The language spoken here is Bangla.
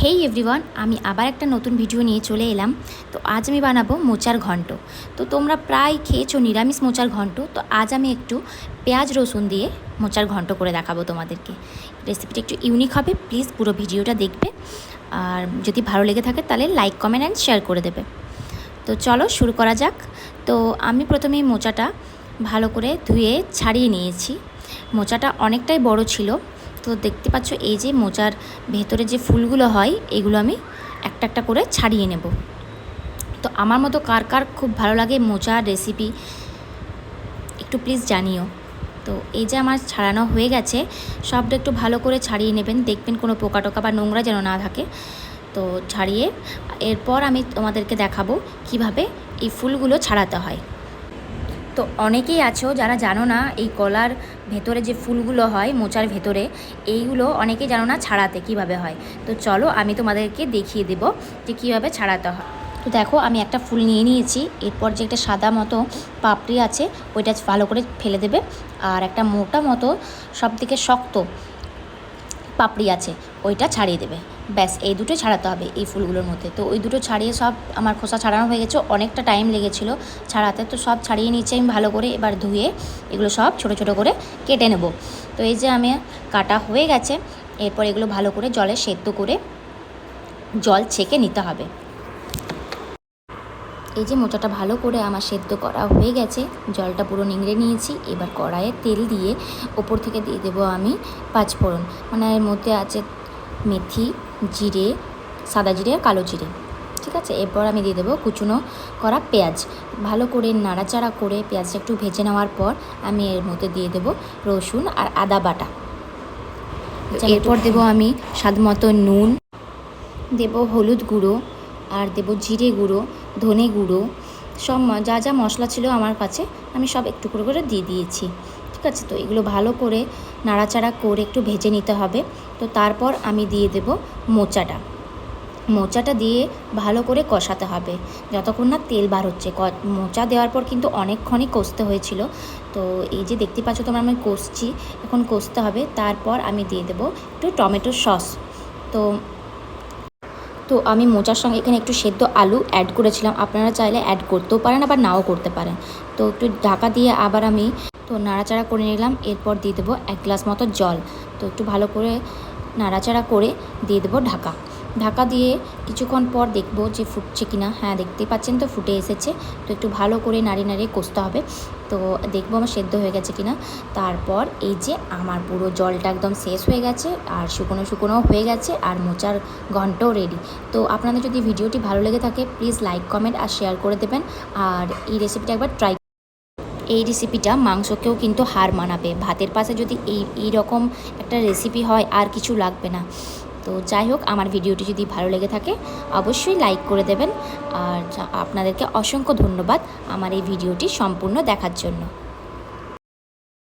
হেই এভরিওয়ান আমি আবার একটা নতুন ভিডিও নিয়ে চলে এলাম। তো আজ আমি বানাবো মোচার ঘন্ট। তো তোমরা প্রায় খেয়েছো নিরামিষ মোচার ঘন্ট। তো আজ আমি একটু পেঁয়াজ রসুন দিয়ে মোচার ঘন্ট করে দেখাবো তোমাদেরকে। রেসিপিটা একটু ইউনিক হবে প্লিজ পুরো ভিডিওটা দেখবে। আর যদি ভালো লেগে থাকে তাহলে লাইক কমেন্ট অ্যান্ড শেয়ার করে দেবে। তো চলো শুরু করা যাক। তো আমি প্রথমেই মোচাটা ভালো করে ধুয়ে ছাড়িয়ে নিয়েছি। মোচাটা অনেকটাই বড় ছিল। তো দেখতে পাচ্ছ এই যে মোচার ভেতরে যে ফুলগুলো হয়, এগুলো আমি একটা একটা করে ছাড়িয়ে নেব। তো আমার মতো কার কার খুব ভালো লাগে মোচার রেসিপি একটু প্লিজ জানিও। তো এই যে আমার ছাড়ানো হয়ে গেছে, সবটা একটু ভালো করে ছাড়িয়ে নেবেন, দেখবেন কোনো পোকা টোকা বা নোংরা যেন না থাকে। তো ছাড়িয়ে এরপর আমি তোমাদেরকে দেখাবো কীভাবে এই ফুলগুলো ছাড়াতে হয়। তো অনেকেই আছো যারা জানো না, এই কলার ভেতরে যে ফুলগুলো হয় মোচার ভেতরে, এইগুলো অনেকে জানো না ছাড়াতে কীভাবে হয়। তো চলো আমি তোমাদেরকে দেখিয়ে দেব যে কীভাবে ছাড়াতে হয়। তো দেখো, আমি একটা ফুল নিয়ে নিয়েছি। এরপর যে একটা সাদা মতো পাপড়ি আছে, ওইটা ভালো করে ফেলে দেবে। আর একটা মোটা মতো সব থেকে শক্ত পাপড়ি আছে, ওইটা ছাড়িয়ে দেবে। ব্যাস, এই দুটো ছাড়াতে হবে এই ফুলগুলোর মধ্যে। তো ওই দুটো ছাড়িয়ে সব আমার খোসা ছাড়ানো হয়ে গেছে, অনেকটা টাইম লেগেছিলো ছাড়াতে। তো সব ছাড়িয়ে নিচ্ছি আমি ভালো করে, এবার ধুয়ে এগুলো সব ছোট ছোট করে কেটে নেব। তো এই যে আমি কাটা হয়ে গেছে, এরপর এগুলো ভালো করে জলে সেদ্ধ করে জল ছেঁকে নিতে হবে। এই যে মোচাটা ভালো করে আমার সেদ্ধ করা হয়ে গেছে, জলটা পুরো নিংড়ে নিয়েছি, এবার কড়াইয়ে তেল দিয়ে ওপর থেকে দিয়ে দেবো আমি পাঁচফোড়ন। মানে এর মধ্যে আছে মেথি জিরে সাদা জিরে আর কালো জিরে ঠিক আছে? এরপর আমি দিয়ে দেবো কুচুনো করা পেঁয়াজ। ভালো করে নাড়াচাড়া করে পেঁয়াজটা একটু ভেজে নেওয়ার পর আমি এর মধ্যে দিয়ে দেবো রসুন আর আদা বাটা। এরপর দেবো আমি স্বাদ মতো নুন দেব হলুদ গুঁড়ো আর দেব জিরে গুঁড়ো ধনে গুঁড়ো সব যা যা মশলা ছিল আমার কাছে, আমি সব একটু করে করে দিয়ে দিয়েছি। ঠিক আছে তো? এগুলো ভালো করে নাড়াচাড়া করে একটু ভেজে নিতে হবে। তো তারপর আমি দিয়ে দেব মোচাটা। মোচাটা দিয়ে ভালো করে কষাতে হবে। যতক্ষণ না তেল বার হচ্ছে। মোচা দেওয়ার পর কিন্তু অনেকক্ষণই কষতে হয়েছিল। তো এই যে দেখতে পাচ্ছ তোমরা, আমি কষছি। এখন কষতে হবে। তারপর আমি দিয়ে দেবো একটু টমেটো সস। তো তো আমি মোচার সঙ্গে এখানে একটু সেদ্ধ আলু অ্যাড করেছিলাম। আপনারা চাইলে অ্যাড করতেও পারেন, আবার নাও করতে পারেন। তো একটু ঢাকা দিয়ে আবার আমি তো নাড়াচাড়া করে নিলাম, এরপর দিয়ে দেবো এক গ্লাস মতো জল। তো একটু ভালো করে নাড়াচাড়া করে দিয়ে দেবো ঢাকা। ঢাকা দিয়ে কিছুক্ষণ পর দেখব যে ফুটছে কিনা হ্যাঁ দেখতেই পাচ্ছেন তো, ফুটে এসেছে। তো একটু ভালো করে নাড়িয়ে নাড়িয়ে কষতে হবে। তো দেখব আমার সেদ্ধ হয়ে গেছে কিনা তারপর এই যে আমার পুরো জলটা একদম শেষ হয়ে গেছে, আর শুকনো শুকনোও হয়ে গেছে, আর মোচার ঘন্টও রেডি তো আপনাদের যদি ভিডিওটি ভালো লেগে থাকে প্লিজ লাইক কমেন্ট আর শেয়ার করে দেবেন। আর এই রেসিপিটা একবার ট্রাই এই রেসিপিটা মাংসকেও কিন্তু হার মানাবে। ভাতের পাশে যদি এই এই রকম একটা রেসিপি হয়, আর কিছু লাগবে না। তো যাই হোক, আমার ভিডিওটি যদি ভালো লেগে থাকে, অবশ্যই লাইক করে দেবেন। আর আপনাদেরকে অসংখ্য ধন্যবাদ আমার এই ভিডিওটি সম্পূর্ণ দেখার জন্য।